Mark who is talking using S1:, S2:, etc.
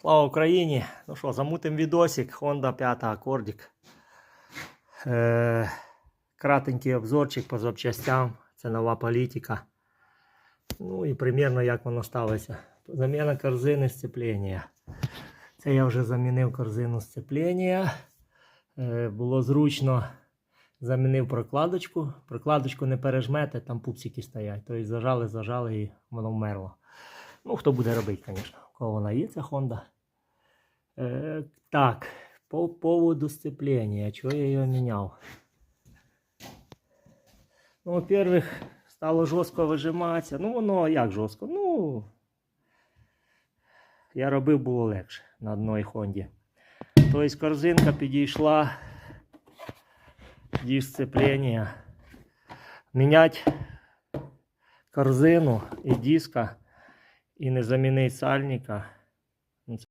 S1: Слава Україні! Ну що, замутим відосик, Honda 5 акордик. Е, кратенький обзорчик по запчастям. Це нова політика. Ну і примірно як воно ставиться. Заміна корзини сцеплення. Це я вже замінив корзину сцеплення. Е, було зручно. Замінив прокладочку. Прокладочку не пережмете, там пупсики стоять. Тобто зажали, зажали і воно вмерло. Ну, хто буде робити, звісно. Кого вона є, ця Honda. Е, так, по поводу сцепления. Чего я ее менял? Ну, во-первых, стало жорстко вижиматися. Ну, воно як жорстко? Ну. Я робив було легше на одній Хонді. Тобто корзинка підійшла. Діж сцеплення. Міняти корзину і диска і не замінить сальника